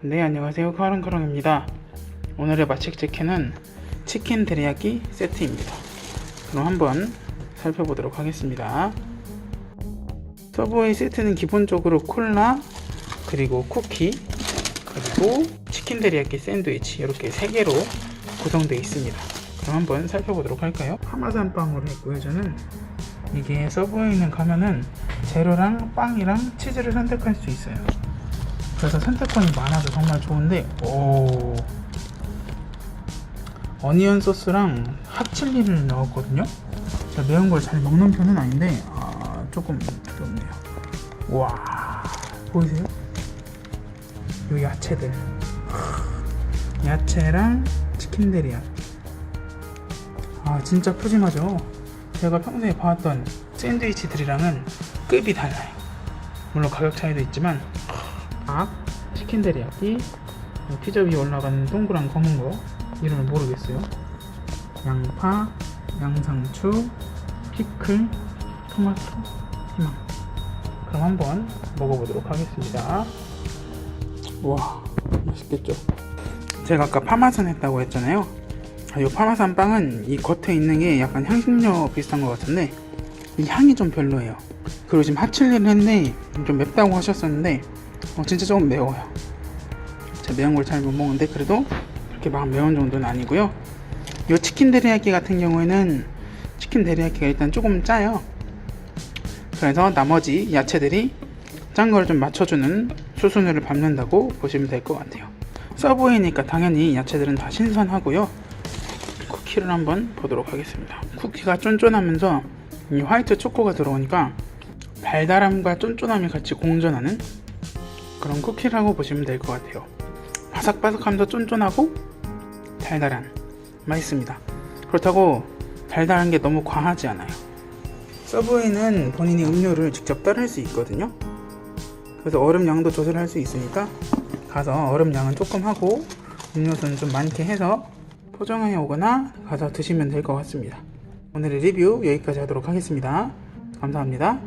네 안녕하세요. 카랑카랑입니다. 오늘의 마칙 치킨은 치킨 데리야끼 세트입니다. 그럼 한번 살펴보도록 하겠습니다. 서브웨이 세트는 기본적으로 콜라 그리고 쿠키 그리고 치킨 데리야끼 샌드위치 이렇게 세 개로 구성되어 있습니다. 그럼 한번 살펴보도록 할까요? 파마산 빵으로 했고요 저는. 이게 서브웨이는 가면은 재료랑 빵이랑 치즈를 선택할 수 있어요 그래서 선택권이 많아서 정말 좋은데 오. 어니언 소스랑 핫칠리를 넣었거든요? 제가 매운 걸 잘 먹는 편은 아닌데 아, 조금 부럽네요. 와 보이세요? 요 야채들. 야채랑 치킨 데리야. 아 진짜 푸짐하죠? 제가 평소에 봐왔던 샌드위치들이랑은 급이 달라요. 물론 가격 차이도 있지만 닭, 치킨 데리야끼, 피자 위에 올라가는 동그란 검은 거 이름을 모르겠어요. 양파, 양상추, 피클, 토마토, 피망. 그럼 한번 먹어보도록 하겠습니다. 와, 맛있겠죠? 제가 아까 파마산 했다고 했잖아요. 아, 이 파마산 빵은 이 겉에 있는 게 약간 향신료 비슷한 것 같은데 이 향이 좀 별로예요. 그리고 지금 핫칠리를 했는데 좀 맵다고 하셨었는데 어, 진짜 조금 매워요. 제가 매운 걸 잘 못 먹는데 그래도 그렇게 막 매운 정도는 아니고요. 이 치킨 데리야끼 같은 경우에는 치킨 데리야끼가 일단 조금 짜요. 그래서 나머지 야채들이 짠걸좀 맞춰주는 수순으로 밟는다고 보시면 될 것 같아요. 서브웨이니까 당연히 야채들은 다 신선하고요. 쿠키를 한번 보도록 하겠습니다. 쿠키가 쫀쫀하면서 이 화이트 초코가 들어오니까 달달함과 쫀쫀함이 같이 공존하는 그런 쿠키라고 보시면 될 것 같아요. 바삭바삭함도 쫀쫀하고 달달한 맛있습니다. 그렇다고 달달한 게 너무 과하지 않아요. 서브웨이는 본인이 음료를 직접 따를 수 있거든요. 그래서 얼음 양도 조절할 수 있으니까 가서 얼음 양은 조금 하고 음료수는 좀 많게 해서 포장해 오거나 가서 드시면 될 것 같습니다. 오늘의 리뷰 여기까지 하도록 하겠습니다. 감사합니다.